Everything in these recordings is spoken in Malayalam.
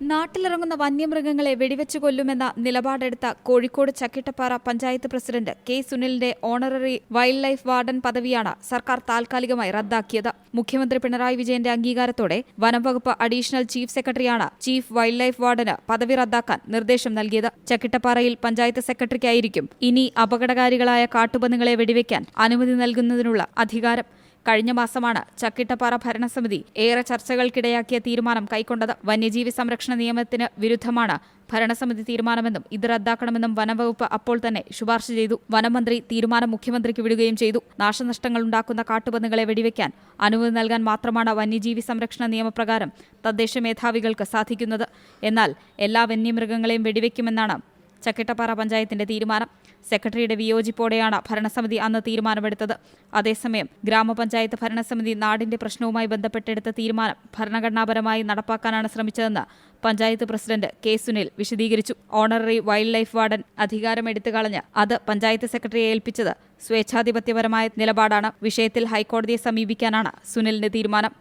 നാട്ടിലിറങ്ങുന്ന വന്യമൃഗങ്ങളെ വെടിവെച്ചു കൊല്ലുമെന്ന നിലപാടെടുത്ത കോഴിക്കോട് ചക്കിട്ടപ്പാറ പഞ്ചായത്ത് പ്രസിഡന്റ് കെ സുനിലിന്റെ ഓണററി വൈൽഡ് ലൈഫ് വാർഡൻ പദവിയാണ് സർക്കാർ താൽക്കാലികമായി റദ്ദാക്കിയത്. മുഖ്യമന്ത്രി പിണറായി വിജയന്റെ അംഗീകാരത്തോടെ വനം വകുപ്പ് അഡീഷണൽ ചീഫ് സെക്രട്ടറിയാണ് ചീഫ് വൈൽഡ് ലൈഫ് വാർഡന് പദവി റദ്ദാക്കാൻ നിർദ്ദേശം നൽകിയത്. ചക്കിട്ടപ്പാറയിൽ പഞ്ചായത്ത് സെക്രട്ടറിക്കായിരിക്കും ഇനി അപകടകാരികളായ കാട്ടുപന്നികളെ വെടിവെക്കാൻ അനുമതി നൽകുന്നതിനുള്ള അധികാരം. കഴിഞ്ഞ മാസമാണ് ചക്കിട്ടപ്പാറ ഭരണസമിതി ഏറെ ചർച്ചകൾക്കിടയാക്കിയ തീരുമാനം കൈക്കൊണ്ടത് വന്യജീവി സംരക്ഷണ നിയമത്തിന് വിരുദ്ധമാണ്. ഭരണസമിതി തീരുമാനമെന്നും ഇത് റദ്ദാക്കണമെന്നും വനംവകുപ്പ് അപ്പോൾ തന്നെ ശുപാർശ ചെയ്തു. വനമന്ത്രി തീരുമാനം മുഖ്യമന്ത്രിക്ക് വിടുകയും ചെയ്തു. നാശനഷ്ടങ്ങൾ ഉണ്ടാക്കുന്ന കാട്ടുപന്നികളെ വെടിവെക്കാൻ അനുമതി നൽകാൻ മാത്രമാണ് വന്യജീവി സംരക്ഷണ നിയമപ്രകാരം തദ്ദേശ മേധാവികൾക്ക് സാധിക്കുന്നത്. എന്നാൽ എല്ലാ വന്യമൃഗങ്ങളെയും വെടിവെക്കുമെന്നാണ് ചക്കിട്ടപ്പാറ പഞ്ചായത്തിന്റെ തീരുമാനം. സെക്രട്ടറിയുടെ വിയോജിപ്പോടെയാണ് ഭരണസമിതി അന്ന് തീരുമാനമെടുത്തത്. അതേസമയം ഗ്രാമപഞ്ചായത്ത് ഭരണസമിതി നാടിന്റെ പ്രശ്നവുമായി ബന്ധപ്പെട്ടെടുത്ത തീരുമാനം ഭരണഘടനാപരമായി നടപ്പാക്കാനാണ് ശ്രമിച്ചതെന്ന് പഞ്ചായത്ത് പ്രസിഡന്റ് കെ. സുനിൽ വിശദീകരിച്ചു. ഓണററി വൈൽഡ് ലൈഫ് വാർഡൻ അധികാരം എടുത്തു കളഞ്ഞ് അത് പഞ്ചായത്ത് സെക്രട്ടറിയെ ഏൽപ്പിച്ചത് സ്വേച്ഛാധിപത്യപരമായ നിലപാടാണ്. വിഷയത്തിൽ ഹൈക്കോടതിയെ സമീപിക്കാനാണ് സുനിലിന്റെ തീരുമാനം.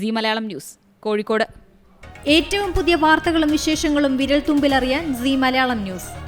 C Malayalam news Kozhikode. ഏറ്റവും പുതിയ വാർത്തകളും വിശേഷങ്ങളും വിരൽ തുമ്പിലറിയാൻ സി മലയാളം ന്യൂസ്.